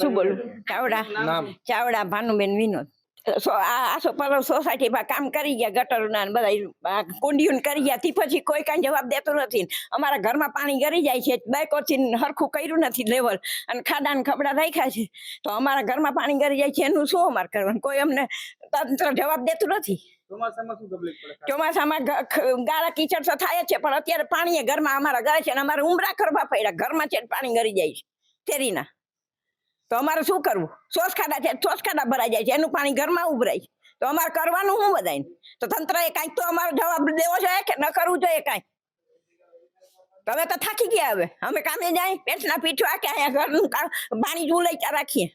શું બોલું? ચાવડા. ચાવડા ભાનુબેન વિનોદ. આ આસો પલો સોસાયટીમાં કામ કરી ગયા ગટરના બધા કુંડીયું કરી ગયા થી પછી કોઈ કાંઈ જવાબ દેતું નથી અમારા ઘરમાં પાણી ગરી જાય છે બાયકોથી હરખું કર્યું નથી લેવલ. અને ખાડા ને ખબડા રાખ્યા છે. તો અમારા ઘરમાં પાણી ગરી જાય છે એનું શું અમારે કરવાનું? કોઈ અમને તંત્ર જવાબ દેતું નથી. ચોમાસામાં ગાળા કીચડ તો થાય જ છે પણ અત્યારે પાણી એ ઘરમાં અમારા ગળે છે અને અમારે ઉમરા કરવા પડ્યા. ઘરમાં છે ને પાણી ગરી જાય છે તેરીના તો અમારે શું કરવું? સોસ ખાડા છે, સોસ ખાડા ભરાઈ જાય છે, એનું પાણી ઘરમાં ઉભરાય છે. તો અમારે કરવાનું શું બધાને તો તંત્રએ કાંઈક તો અમારો જવાબ દેવો જોઈએ કે ન કરવું જોઈએ કાંઈ? તમે તો થાકી ગયા હવે. અમે કામે જાય, પેટના પીઠવા કે અહીંયા ઘરનું પાણી જુલાઈ રાખીએ.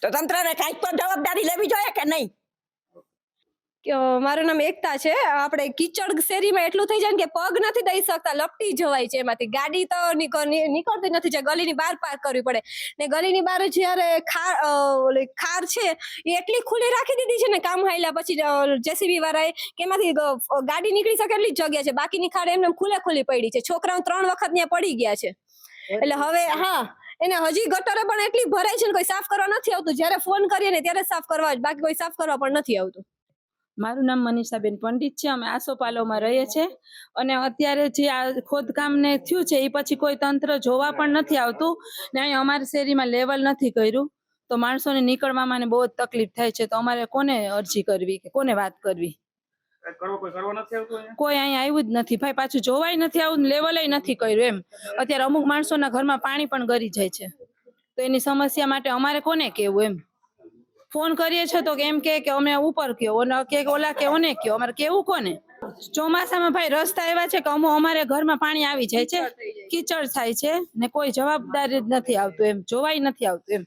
તો તંત્રને કાંઈક તો જવાબદારી લેવી જોઈએ કે નહીં? મારું નામ એકતા છે. આપણે કિચડ શેરીમાં એટલું થઈ જાય કે પગ નથી દઈ શકતા લપટી જવાય છે એમાંથી. ગાડી તો નીકળતી નથી જે ગલીની બહાર પાર્ક કરવી પડે. ને ગલીની બહાર જ્યારે ખાર ઓલી ખાર છે એ એટલી ખુલ્લી રાખી દીધી છે ને કામ હાલ્યા પછી જેસીબી વાળાએ કે એમાંથી ગાડી નીકળી શકે એટલી જગ્યા છે. બાકીની ખાડ એમને એમ ખુલ્લે ખુલ્લી પડી છે. છોકરાઓ ત્રણ વખત ત્યાં પડી ગયા છે. એટલે હવે હા એને હજી ગટરે પણ એટલી ભરાય છે ને કોઈ સાફ કરવા નથી આવતું. જ્યારે ફોન કરીએ ને ત્યારે સાફ કરવા બાકી કોઈ સાફ કરવા પણ નથી આવતું. મારું નામ મનીષાબેન પંડિત છે અમે આસોપાલોમાં રહીએ છીએ. અને અત્યારે જે આ ખોદકામ ને થયું છે એ પછી કોઈ તંત્ર જોવા પણ નથી આવતું. ને અહીં અમારી શેરીમાં લેવલ નથી કર્યું. તો માણસોને નીકળવામાં બહુ જ તકલીફ થાય છે. તો અમારે કોને અરજી કરવી કે કોને વાત કરવી? કોઈ અહીંયા? અહીં આવ્યું જ નથી. ભાઈ પાછું જોવાય નથી આવું લેવલે નથી કર્યું એમ. અત્યારે અમુક માણસોના ઘરમાં પાણી પણ ગરી જાય છે. તો એની સમસ્યા માટે અમારે કોને કેવું એમ? ફોન કરીએ છીએ તો કેમ એમ કે કે અમે ઉપર કયો કે કે ઓલા કે ઓને કયો અમારે કેવું કોને? ચોમાસામાં ભાઈ રસ્તા એવા છે કે અમુક અમારે ઘરમાં પાણી આવી જાય છે કીચડ થાય છે ને કોઈ જવાબદારી જ નથી આવતું એમ જોવાય નથી આવતું એમ.